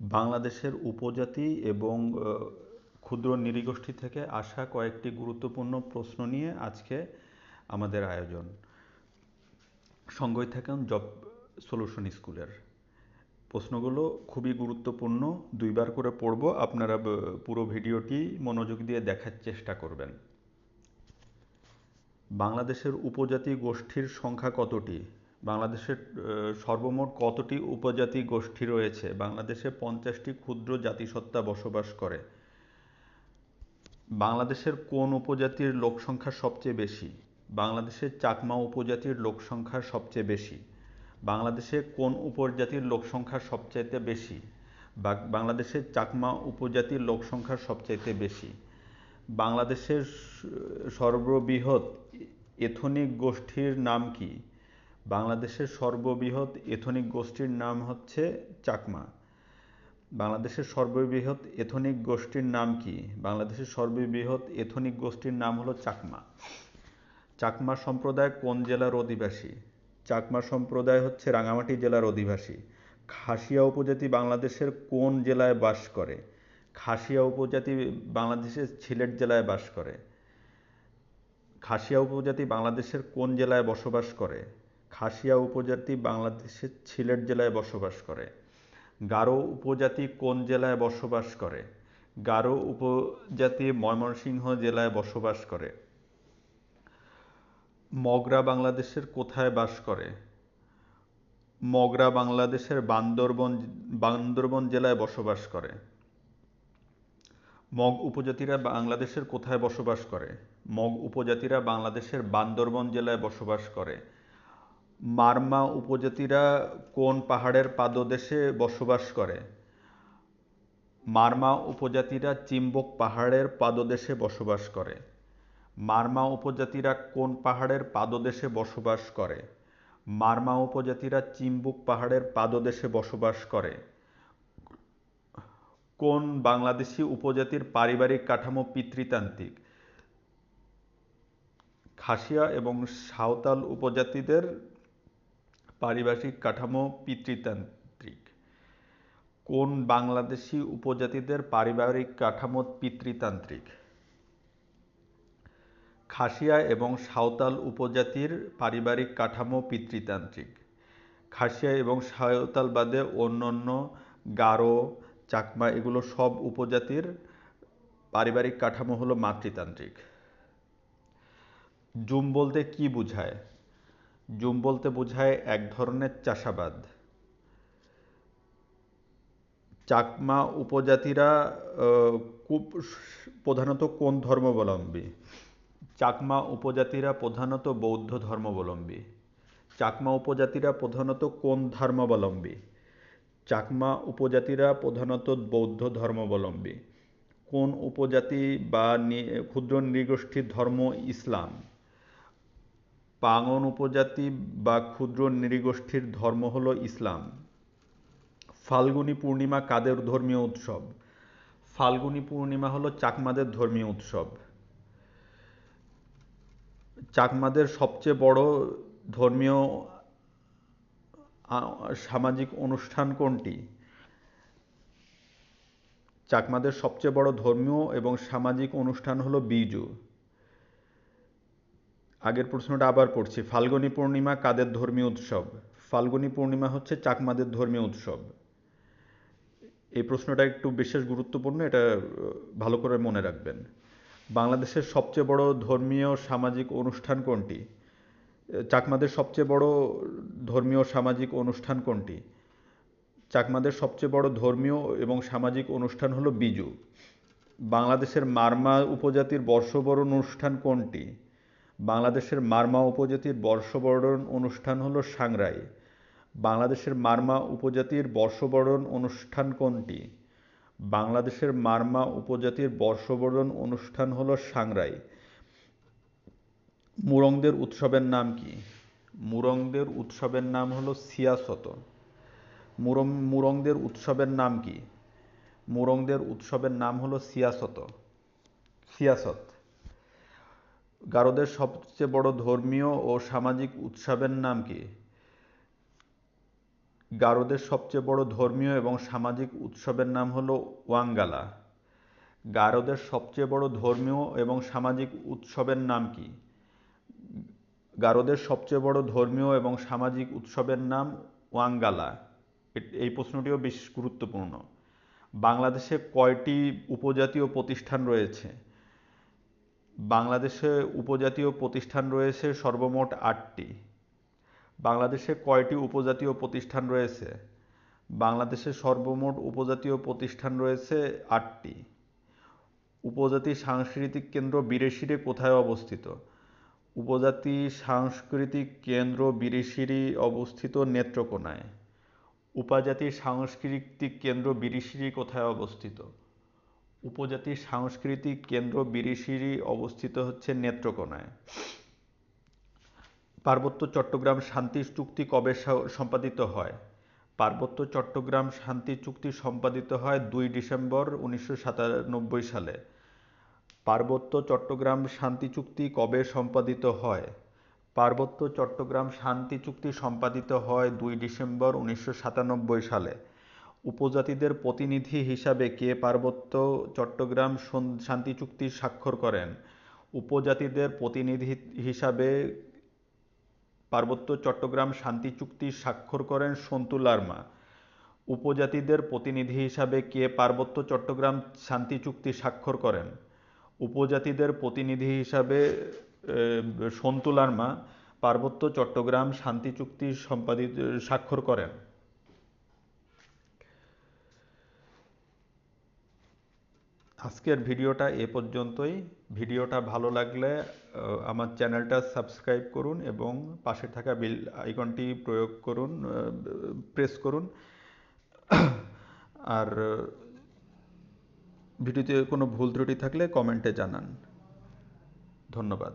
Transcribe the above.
বাংলাদেশের উপজাতি এবং ক্ষুদ্র নৃগোষ্ঠী থেকে আসা কয়েকটি গুরুত্বপূর্ণ প্রশ্ন নিয়ে আজকে আমাদের আয়োজন। সঙ্গই থাকেন জব সলিউশন স্কুলের। প্রশ্নগুলো খুবই গুরুত্বপূর্ণ, দুইবার করে পড়ব, আপনারা পুরো ভিডিওটি মনোযোগ দিয়ে দেখার চেষ্টা করবেন। বাংলাদেশের উপজাতি গোষ্ঠীর সংখ্যা কতটি? বাংলাদেশের সর্বমোট কতটি উপজাতি গোষ্ঠী রয়েছে? বাংলাদেশে পঞ্চাশটি ক্ষুদ্র জাতিসত্তা বসবাস করে। বাংলাদেশের কোন উপজাতির লোক সংখ্যা সবচেয়ে বেশি? বাংলাদেশের চাকমা উপজাতির লোক সংখ্যা সবচেয়ে বেশি। বাংলাদেশে কোন উপজাতির লোক সংখ্যা সবচাইতে বেশি? বাংলাদেশের চাকমা উপজাতির লোক সংখ্যা সবচাইতে বেশি? বাংলাদেশের সর্ববৃহৎ এথনিক গোষ্ঠীর নাম কি? বাংলাদেশের সর্ববৃহৎ এথনিক গোষ্ঠীর নাম হচ্ছে চাকমা। বাংলাদেশের সর্ববৃহৎ এথনিক গোষ্ঠীর নাম কি? বাংলাদেশের সর্ববৃহৎ এথনিক গোষ্ঠীর নাম হলো চাকমা। চাকমা সম্প্রদায় কোন জেলার অধিবাসী? চাকমা সম্প্রদায় হচ্ছে রাঙামাটি জেলার অধিবাসী। খাসিয়া উপজাতি বাংলাদেশের কোন জেলায় বাস করে? খাসিয়া উপজাতি বাংলাদেশের সিলেট জেলায় বাস করে। খাসিয়া উপজাতি বাংলাদেশের কোন জেলায় বসবাস করে? খাসিয়া উপজাতি বাংলাদেশের সিলেট জেলায় বসবাস করে। গারো উপজাতি কোন জেলায় বসবাস করে? গারো উপজাতি ময়মনসিংহ জেলায় বসবাস করে। মগরা বাংলাদেশের কোথায় বাস করে? মগরা বাংলাদেশের বান্দরবন বান্দরবন জেলায় বসবাস করে। মগ উপজাতিরা বাংলাদেশের কোথায় বসবাস করে? মগ উপজাতিরা বাংলাদেশের বান্দরবন জেলায় বসবাস করে। মারমা উপজাতিরা কোন পাহাড়ের পাদদেশে বসবাস করে? মারমা উপজাতিরা চিম্বক পাহাড়ের পাদদেশে বসবাস করে। মারমা উপজাতিরা কোন পাহাড়ের পাদদেশে বসবাস করে? মারমা উপজাতিরা চিম্বুক পাহাড়ের পাদদেশে বসবাস করে। কোন বাংলাদেশি উপজাতির পারিবারিক কাঠামো পিতৃতান্ত্রিক? খাসিয়া এবং সাঁওতাল উপজাতিদের পারিবারিক কাঠামো পিতৃতান্ত্রিক। কোন বাংলাদেশি উপজাতিদের পারিবারিক কাঠামো পিতৃতান্ত্রিক? খাসিয়া এবং সাঁওতাল উপজাতির পারিবারিক কাঠামো পিতৃতান্ত্রিক। খাসিয়া এবং সাঁওতাল বাদে অন্যান্য গারো, চাকমা এগুলো সব উপজাতির পারিবারিক কাঠামো হলো মাতৃতান্ত্রিক। জুম বলতে কি বোঝায়? জুম বলতে বোঝায় এক ধরনের চাষাবাদ। চাকমা উপজাতিরা খুব প্রধানত কোন ধর্মাবলম্বী? চাকমা উপজাতিরা প্রধানত বৌদ্ধ ধর্মাবলম্বী। চাকমা উপজাতিরা প্রধানত কোন ধর্মাবলম্বী? চাকমা উপজাতিরা প্রধানত বৌদ্ধ ধর্মাবলম্বী। কোন উপজাতি বা ক্ষুদ্র নৃগোষ্ঠীর ধর্ম ইসলাম? পাঙন উপজাতি বা ক্ষুদ্র নৃগোষ্ঠীর ধর্ম হল ইসলাম। ফাল্গুনী পূর্ণিমা কাদের ধর্মীয় উৎসব? ফাল্গুনী পূর্ণিমা হলো চাকমাদের ধর্মীয় উৎসব। চাকমাদের সবচেয়ে বড় ধর্মীয় সামাজিক অনুষ্ঠান কোনটি? চাকমাদের সবচেয়ে বড় ধর্মীয় এবং সামাজিক অনুষ্ঠান হলো বিজু। আগের প্রশ্নটা আবার পড়ছি, ফাল্গুনী পূর্ণিমা কাদের ধর্মীয় উৎসব? ফাল্গুনী পূর্ণিমা হচ্ছে চাকমাদের ধর্মীয় উৎসব। এই প্রশ্নটা একটু বিশেষ গুরুত্বপূর্ণ, এটা ভালো করে মনে রাখবেন। বাংলাদেশের সবচেয়ে বড় ধর্মীয় সামাজিক অনুষ্ঠান কোনটি? চাকমাদের সবচেয়ে বড় ধর্মীয় সামাজিক অনুষ্ঠান কোনটি? চাকমাদের সবচেয়ে বড় ধর্মীয় এবং সামাজিক অনুষ্ঠান হলো বিজু। বাংলাদেশের মারমা উপজাতির বর্ষবরণ অনুষ্ঠান কোনটি? বাংলাদেশের মারমা উপজাতির বর্ষবরণ অনুষ্ঠান হলো সাংরাই। বাংলাদেশের মারমা উপজাতির বর্ষবরণ অনুষ্ঠান কোনটি? বাংলাদেশের মারমা উপজাতির বর্ষবরণ অনুষ্ঠান হলো সাংরাই। মুরংদের উৎসবের নাম কি? মুরংদের উৎসবের নাম হলো সিয়াসত। মুরং মুরংদের উৎসবের নাম কি? মুরংদের উৎসবের নাম হলো সিয়াসত। সিয়াসত। গারোদের সবচেয়ে বড় ধর্মীয় ও সামাজিক উৎসবের নাম কি? গারোদের সবচেয়ে বড় ধর্মীয় এবং সামাজিক উৎসবের নাম হলো ওয়াঙ্গালা। গারোদের সবচেয়ে বড় ধর্মীয় এবং সামাজিক উৎসবের নাম কি? গারোদের সবচেয়ে বড় ধর্মীয় এবং সামাজিক উৎসবের নাম ওয়াঙ্গালা। এই প্রশ্নটিও বেশ গুরুত্বপূর্ণ। বাংলাদেশে কয়টি উপজাতীয় প্রতিষ্ঠান রয়েছে? বাংলাদেশে উপজাতীয় প্রতিষ্ঠান রয়েছে সর্বমোট আটটি। বাংলাদেশে কয়টি উপজাতীয় প্রতিষ্ঠান রয়েছে? বাংলাদেশে সর্বমোট উপজাতীয় প্রতিষ্ঠান রয়েছে আটটি। উপজাতি সাংস্কৃতিক কেন্দ্র বিরেশিরে কোথায় অবস্থিত? উপজাতি সাংস্কৃতিক কেন্দ্র বিরিশিরি অবস্থিত নেত্রকোনায়। উপজাতি সাংস্কৃতিক কেন্দ্র বিরিশিরি কোথায় অবস্থিত? উপজাতি সাংস্কৃতিক কেন্দ্র বিরিশিরি অবস্থিত হচ্ছে নেত্রকোনায়। পার্বত্য চট্টগ্রাম শান্তি চুক্তি কবে সম্পাদিত হয়? পার্বত্য চট্টগ্রাম শান্তি চুক্তি সম্পাদিত হয় দুই ডিসেম্বর উনিশশো সাতানব্বই সালে। পার্বত্য চট্টগ্রাম শান্তি চুক্তি কবে সম্পাদিত হয়? পার্বত্য চট্টগ্রাম শান্তি চুক্তি সম্পাদিত হয় দুই ডিসেম্বর উনিশশো সাতানব্বই সালে। উপজাতিদের প্রতিনিধি হিসাবে কে পার্বত্য চট্টগ্রাম শান্তি চুক্তি স্বাক্ষর করেন? উপজাতিদের প্রতিনিধি হিসাবে পার্বত্য চট্টগ্রাম শান্তি চুক্তি স্বাক্ষর করেন সন্তু লার্মা। উপজাতিদের প্রতিনিধি হিসাবে কে পার্বত্য চট্টগ্রাম শান্তি চুক্তি স্বাক্ষর করেন? উপজাতিদের প্রতিনিধি হিসাবে সন্তু লার্মা পার্বত্য চট্টগ্রাম শান্তি চুক্তি সম্পাদিত, স্বাক্ষর করেন। আজকের ভিডিওটা এ পর্যন্তই। ভিডিওটা ভালো লাগলে আমার চ্যানেলটা সাবস্ক্রাইব করুন এবং পাশে থাকা বিল আইকনটি প্রয়োগ করুন প্রেস করুন। আর, ভিডিওতে কোনো ভুল ত্রুটি থাকলে কমেন্টে জানান। ধন্যবাদ।